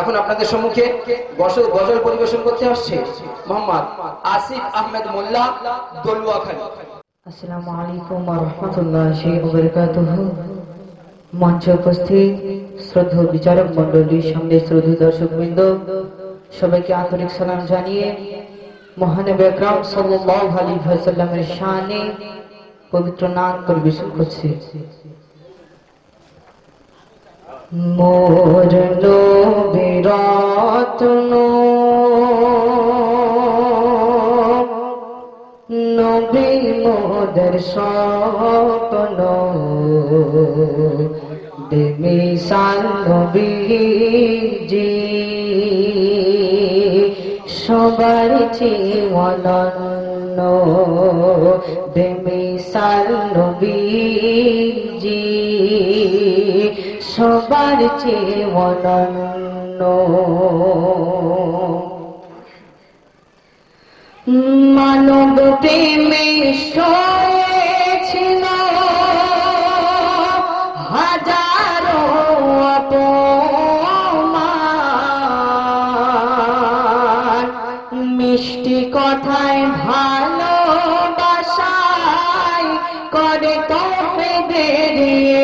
এখন আপনাদের সম্মুখে গজল পরিবেশন করতে আসছে মোহাম্মদ আসিফ আহমেদ মোল্লা, দলুয়াখালী। আসসালামু আলাইকুম রহমতুল্লাহি মঞ্চে উপস্থিত শ্রদ্ধ বিচারক মন্ডলীর সামনে শ্রদ্ধ দর্শক বৃন্দ সবাইকে আন্তরিক সালাম জানিয়ে মহানবী আকরাম সাল্লাল্লাহু আলাইহি ওয়াসাল্লামের শানে পবিত্র নাম পরিবেশন করছি। মোর নবীর রত্ন। নবী মোদের স্বপ্ন বেমিসাল নবীজি সবার জীবনন্ন বেমিসাল নবীজি সবার জীবনন্ন মানব প্রেমে সয়েছিল হাজারো অপমান। মিষ্টি কথায় ভালোবাসায় করে তবে দেরিয়ে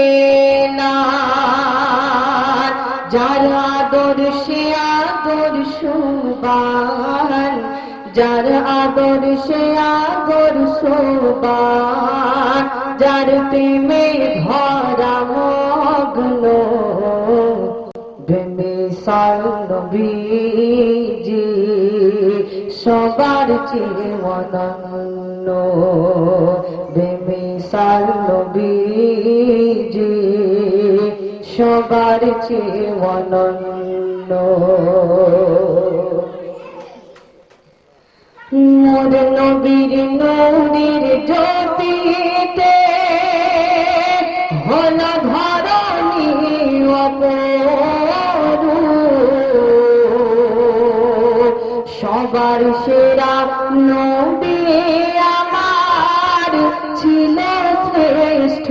যার আদর্শে আদর্শবান যার প্রেমে ভরা মগ্ন বেমিসাল নবীজি সবার জীবনন্ন বেমিসাল নবীজি সবার জীবনন্ন মোর নবীর নূরের জ্যোতিতে হল ধরণী অপরূপ। সবার সেরা নবী আমার ছিল শ্রেষ্ঠ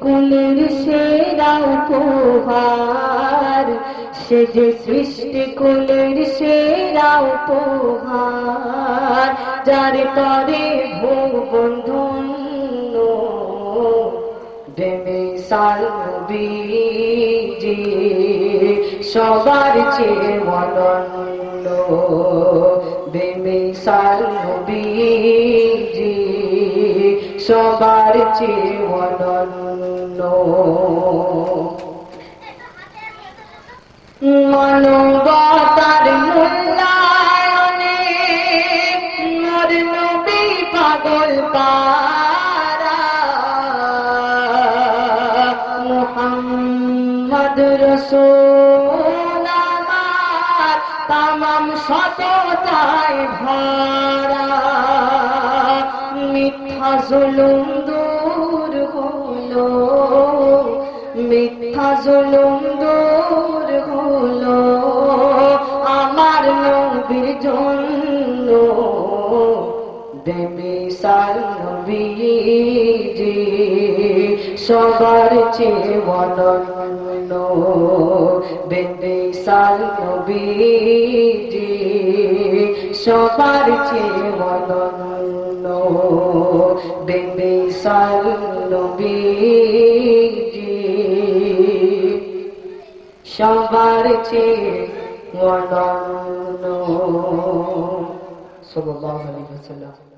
সৃষ্টিকুলের সেরা উপহার। সে যে সৃষ্টিকুলের সেরা উপহার। যার তরে ভুবন ধন্য দেবে সালবিজি সবার চেয়ে অনন্য দেবে সালবিজি সবার অনন্য। মানবতার মূল্যায়নে মোর নবী পাগল পারা মুহাম্মদ রসূল আমার তামাম সততায় ভরা। জুলুম দূর হলো, মিথ্যা জুলুম দূর হলো। আমার নবীর জন্য বেমিসাল নবীজি, সবার চেয়ে অনন্য বেমিসাল নবীজি, সবার চেয়ে অনন্য বেমিসাল নবীজি সবার চেয়ে অনন্য সাল্লাল্লাহু আলাইহি ওয়াসাল্লাম